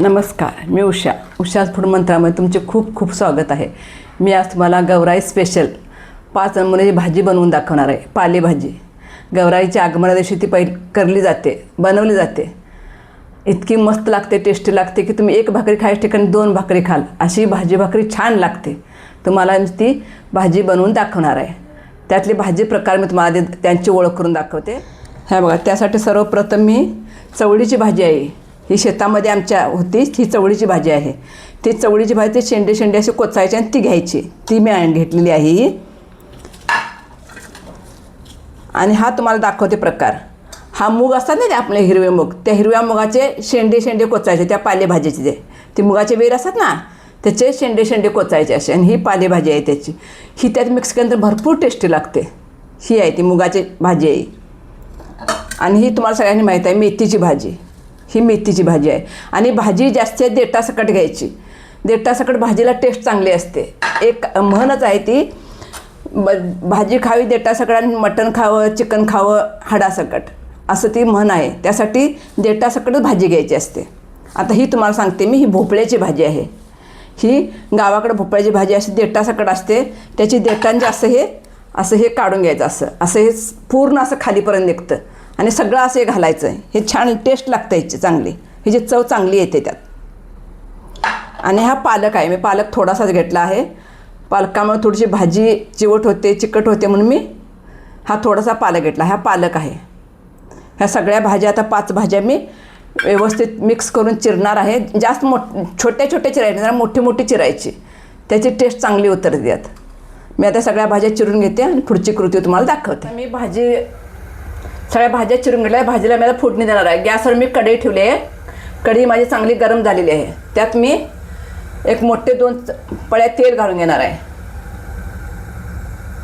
नमस्कार मी उषा. उषा फूड मंत्रामध्ये तुमचे खूप खूप स्वागत आहे. मी आज तुम्हाला गौराई स्पेशल पाच नमुन्याची भाजी बनवून दाखवणार आहे. पालेभाजी गौराईच्या आगमना दिवशी ती पहिली करली जाते बनवली जाते. इतकी मस्त लागते टेस्टी लागते की तुम्ही एक भाकरी खायच्या ठिकाणी दोन भाकरी खाल. अशी भाजी भाकरी छान लागते. तुम्हाला ती भाजी बनवून दाखवणार आहे. त्यातले भाजी प्रकार मी तुम्हाला दे- त्यांची ओळख करून दाखवते. ह्या बघा त्यासाठी सर्वप्रथम मी चवळीची भाजी आहे. ही शेतामध्ये आमच्या होती ही चवळीची भाजी आहे. ती चवळीची भाजी ते शेंडे शेंडे असे कोचायचे आणि ती घ्यायची. ती मी आण- घेतलेली आहे ही. आणि हा तुम्हाला दाखवते प्रकार. हा मूग असतात ना ते आपले हिरवे मूग त्या हिरव्या मुगाचे शेंडे शेंडे कोचायचे त्या पालेभाजीचे ते. ते मुगाचे वेर असतात ना त्याचे शेंडे शेंडे कोचायचे असे. आणि ही पालेभाजी आहे त्याची. ही त्यात मिक्स केल्यानंतर भरपूर टेस्टी लागते. ही आहे ती मुगाची भाजी. आहे आणि ही तुम्हाला सगळ्यांनी माहीत आहे मेथीची भाजी. ही मेथीची भाजी आहे. आणि भाजी जास्त देटासकट घ्यायची. देटासकट भाजीला टेस्ट चांगली असते. एक म्हणच आहे ती ब भाजी खावी देटासकट आणि मटण खावं चिकन खावं हाडासकट असं ती म्हण आहे. त्यासाठी देटासकटच भाजी घ्यायची असते. आता ही तुम्हाला सांगते मी ही भोपळ्याची भाजी आहे. ही गावाकडे भोपळ्याची भाजी अशी देटासकट असते. त्याची देटांचे असं हे असं हे काढून घ्यायचं असं. असं हे पूर्ण असं खालीपर्यंत निघतं. आणि सगळं असं हे घालायचं आहे हे छान टेस्ट लागतं ह्याची चांगली. ह्याची चव चांगली येते त्यात. आणि हा पालक आहे. मी पालक थोडासाच घेतला आहे. पालकामुळे थोडीशी भाजी चिवट होते चिकट होते म्हणून मी हा थोडासा पालक घेतला. हा पालक आहे. ह्या सगळ्या भाज्या आता पाच भाज्या मी व्यवस्थित मिक्स करून चिरणार आहे. जास्त मोठ छोट्या छोट्या चिरायच्या जरा मोठी मोठी चिरायची. त्याची टेस्ट चांगली उतरते त्यात. मी आता सगळ्या भाज्या चिरून घेते आणि पुढची कृती तुम्हाला दाखवते. मी भाजी सगळ्या भाज्या चिरून घेतल्या भाजीला मला फोडणी देणार आहे. गॅसवर मी कढई ठेवली आहे. कढई माझी चांगली गरम झालेली आहे. त्यात मी एक मोठे दोन पळ्या तेल घालून घेणार आहे.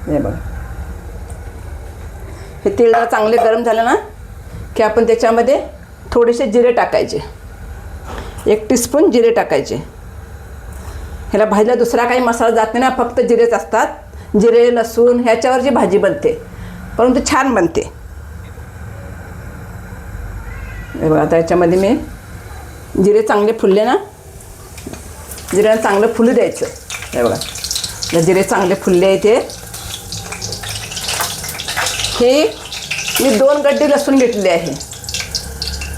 हे बघा. हे तेल जरा चांगले गरम झालं ना की आपण त्याच्यामध्ये थोडेसे जिरे टाकायचे. एक टीस्पून जिरे टाकायचे. ह्याला भाजीला दुसरा काही मसाला जात नाही ना फक्त जिरेच असतात. जिरे लसूण ह्याच्यावर जी भाजी बनते परंतु छान बनते. हे बघा आता याच्यामध्ये मी जिरे चांगले फुलले ना जिऱ्याला चांगलं फुलू द्यायचं. हे बघा जिरे चांगले फुलले आहे ते. हे मी दोन गड्डे लसूण घेतले आहे.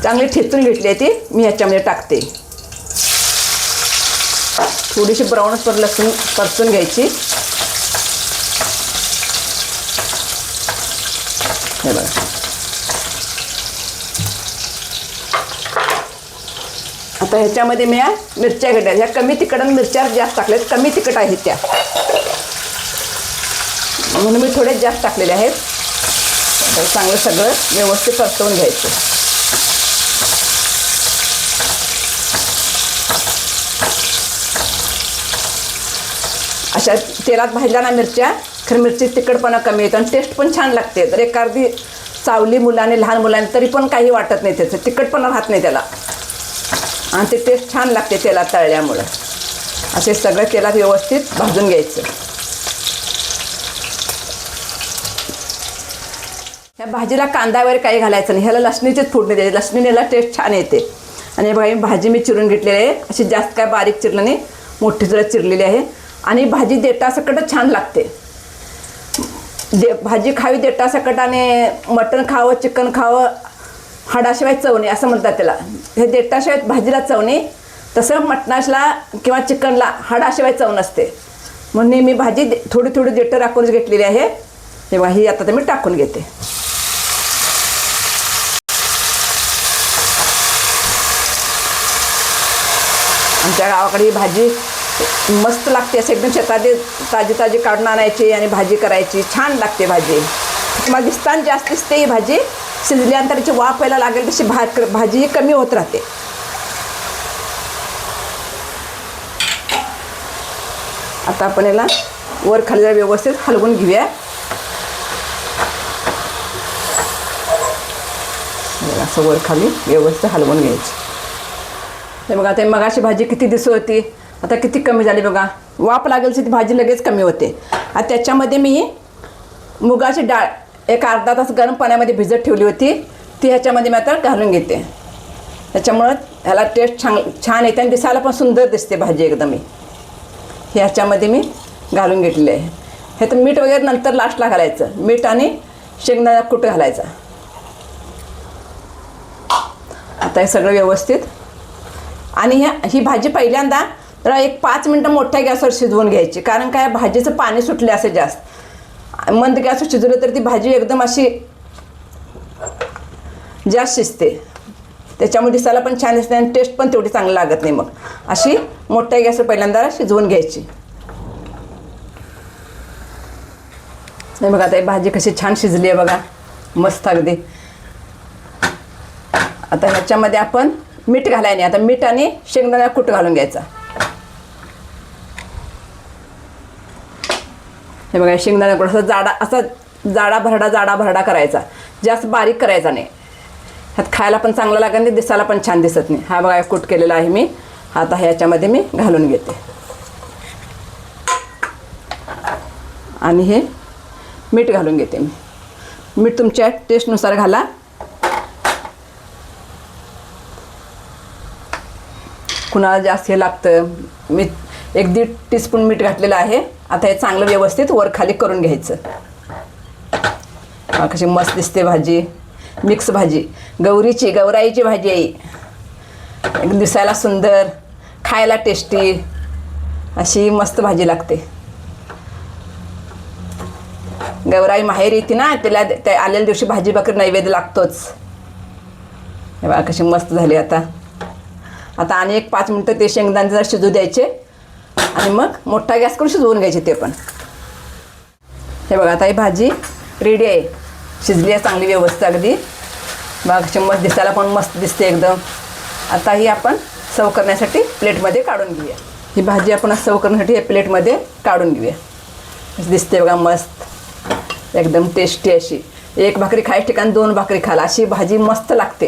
चांगली ठेचून घेतले आहे ती मी ह्याच्यामध्ये टाकते. थोडीशी ब्राऊन पर लसूण परतून घ्यायची. हे बघा. आता ह्याच्यामध्ये मी या मिरच्या घेतल्या. ह्या कमी तिखट आणि मिरच्या जास्त टाकल्यात कमी तिखट आहेत त्या. म्हणून मी थोडे जास्त टाकलेल्या आहेत. तर चांगलं सगळं व्यवस्थित परतवून घ्यायचं. अशा तेलात भाजल्या ना मिरच्या खरं मिरची तिखटपणा कमी येतो आणि टेस्ट पण छान लागते. तर एखादी चावली मुलाने लहान मुलाने तरी पण काही वाटत नाही त्याचं. तिखटपणा राहत नाही त्याला. आणि ते टेस्ट छान लागते तेला तळल्यामुळं. असे सगळं तेलात व्यवस्थित भाजून घ्यायचं. ह्या भाजीला कांदा वगैरे काही घालायचं नाही. ह्याला लसणीचीच फोडणी द्यायची. लसणीला टेस्ट छान येते. आणि बघा भाजी मी चिरून घेतलेली आहे. अशी जास्त काय बारीक चिरलं नाही. मोठी जरा चिरलेली आहे. आणि भाजी देटासकटच छान लागते. दे भाजी खावी देटासकट आणि मटण खावं चिकन खावं हाडाशिवाय चवणे असं म्हणतात त्याला. हे देटाशिवाय भाजीला चवणे तसं मटणाशला किंवा चिकनला हाडाशिवाय चव नसते. म्हणून मी भाजी दे- थोडी थोडी देठं राखूनच घेतलेली आहे. तेव्हा ही आता मी टाकून घेते. आमच्या गावाकडे ही भाजी मस्त लागते. असं एकदम शेतातली ताजी ताजी काढून आणायची आणि भाजी करायची. छान लागते भाजी. तुम्हाला दिसताना जास्त दिसते ही भाजी शिजल्यानंतर त्याची वाफ व्हायला लागेल तशी भा भाजी ही कमी होत राहते. आता आपण याला वर खाली व्यवस्थित हलवून घेऊया. असं वर खाली व्यवस्थित हलवून घ्यायची. हे बघा आता मगाशी भाजी किती दिसत होती. आता किती कमी झाली बघा. वाफ लागेल ती भाजी लगेच कमी होते. आता त्याच्यामध्ये मी मुगाची डाळ एक अर्धा तास गरम पाण्यामध्ये भिजत ठेवली होती. ती ह्याच्यामध्ये मी आता घालून घेते. त्याच्यामुळं ह्याला टेस्ट छान छान येते आणि दिसायला पण सुंदर दिसते भाजी एकदम ही ह्याच्यामध्ये मी घालून घेतली आहे. हे तर मीठ वगैरे नंतर लास्टला घालायचं. मीठ आणि शेंगदाणा कुठं घालायचा. आता हे सगळं व्यवस्थित. आणि ह्या ही भाजी पहिल्यांदा जरा एक पाच मिनटं मोठ्या गॅसवर शिजवून घ्यायची. कारण काय भाजीचं पाणी सुटले असे जास्त. मंद गॅसवर शिजवलं तर ती भाजी एकदम अशी जास्त शिजते. त्याच्यामुळे दिसायला पण छान दिसते आणि टेस्ट पण तेवढी चांगली लागत नाही मग. अशी मोठ्या गॅसवर पहिल्यांदा शिजवून घ्यायची. नाही बघा आता भाजी कशी छान शिजली आहे बघा. मस्त अगदी. आता ह्याच्यामध्ये आपण मीठ घालायने आता मीठ आणि शेंगदाणा कूट घालून घ्यायचा. हे बघा शेंगदाणा कूट असं जाडा असा जाडा भरडा जाडा भरडा करायचा. जास्त बारीक करायचा नाही. ह्यात खायला पण चांगलं लागेल नाही दिसायला पण छान दिसत नाही. हा बघा कूट केलेला आहे मी. आता ह्याच्यामध्ये मी घालून घेते. आणि हे मीठ घालून घेते मी. मीठ तुमच्या टेस्टनुसार घाला. कुणाला जास्त हे लागतं मी एक दीड टीस्पून मीठ घातलेलं आहे. आता हे चांगलं व्यवस्थित वर खाली करून घ्यायचं. कशी मस्त दिसते भाजी. मिक्स भाजी. गौरीची गौराईची भाजी आहे एक दिसायला सुंदर. खायला टेस्टी अशी मस्त भाजी लागते. गौराई माहेर येते ना तिला त्या आलेल्या दिवशी भाजी भाकरी नैवेद्य लागतोच. हे बघा कशी मस्त झाली आता. आता आणि एक पाच मिनटं ते शेंगदाणे जर शिजू द्यायचे. आणि मग मोठा गॅस करून शिजवून घ्यायचे ते पण. हे बघा आता ही भाजी रेडी आहे. शिजली आहे चांगली व्यवस्था अगदी. बघा कशी मस्त दिसायला पण मस्त दिसते एकदम. आता ही आपण सर्व करण्यासाठी प्लेटमध्ये काढून घेऊया. ही भाजी आपण सर्व करण्यासाठी या प्लेटमध्ये काढून घेऊया. दिसते बघा मस्त. एकदम टेस्टी अशी. एक भाकरी खायच्या ठिकाणी दोन भाकरी खाला. अशी भाजी मस्त लागते.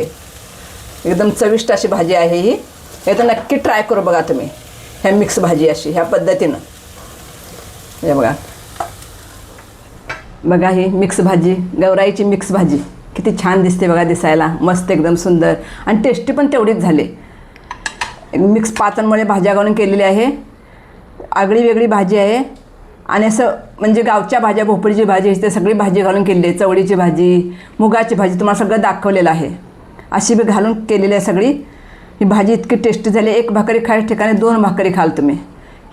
एकदम चविष्ट अशी भाजी आहे ही. हे तर नक्की ट्राय करू बघा तुम्ही. ह्या मिक्स भाजी अशी ह्या पद्धतीनं. हे बघा. बघा ही मिक्स भाजी गौराईची मिक्स भाजी. किती छान दिसते बघा दिसायला. मस्त एकदम सुंदर. आणि टेस्टी पण तेवढीच झाली. मिक्स पाचांमुळे भाज्या घालून केलेली आहे. आगळी वेगळी भाजी आहे. आणि असं म्हणजे गावच्या भाज्या भोपळीची भाजी ते सगळी भाजी घालून केलेली आहे. चवळीची भाजी मुगाची भाजी तुम्हाला सगळं दाखवलेलं आहे. अशी बी घालून केलेली आहे सगळी. ही भाजी इतकी टेस्टी झाली एक भाकरी खायच्या ठिकाणी दोन भाकरी खाल तुम्ही.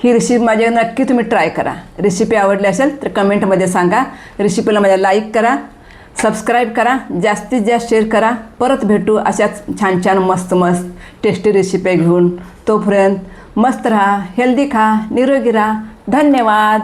ही रेसिपी माझ्या नक्की तुम्ही ट्राय करा. रेसिपी आवडली असेल तर कमेंटमध्ये सांगा. रेसिपीला माझ्या लाईक करा. सबस्क्राईब करा. जास्तीत जास्त शेअर करा. परत भेटू अशाच छान छान मस्त मस्त टेस्टी रेसिपी घेऊन. तोपर्यंत मस्त राहा हेल्दी खा निरोगी राहा. धन्यवाद.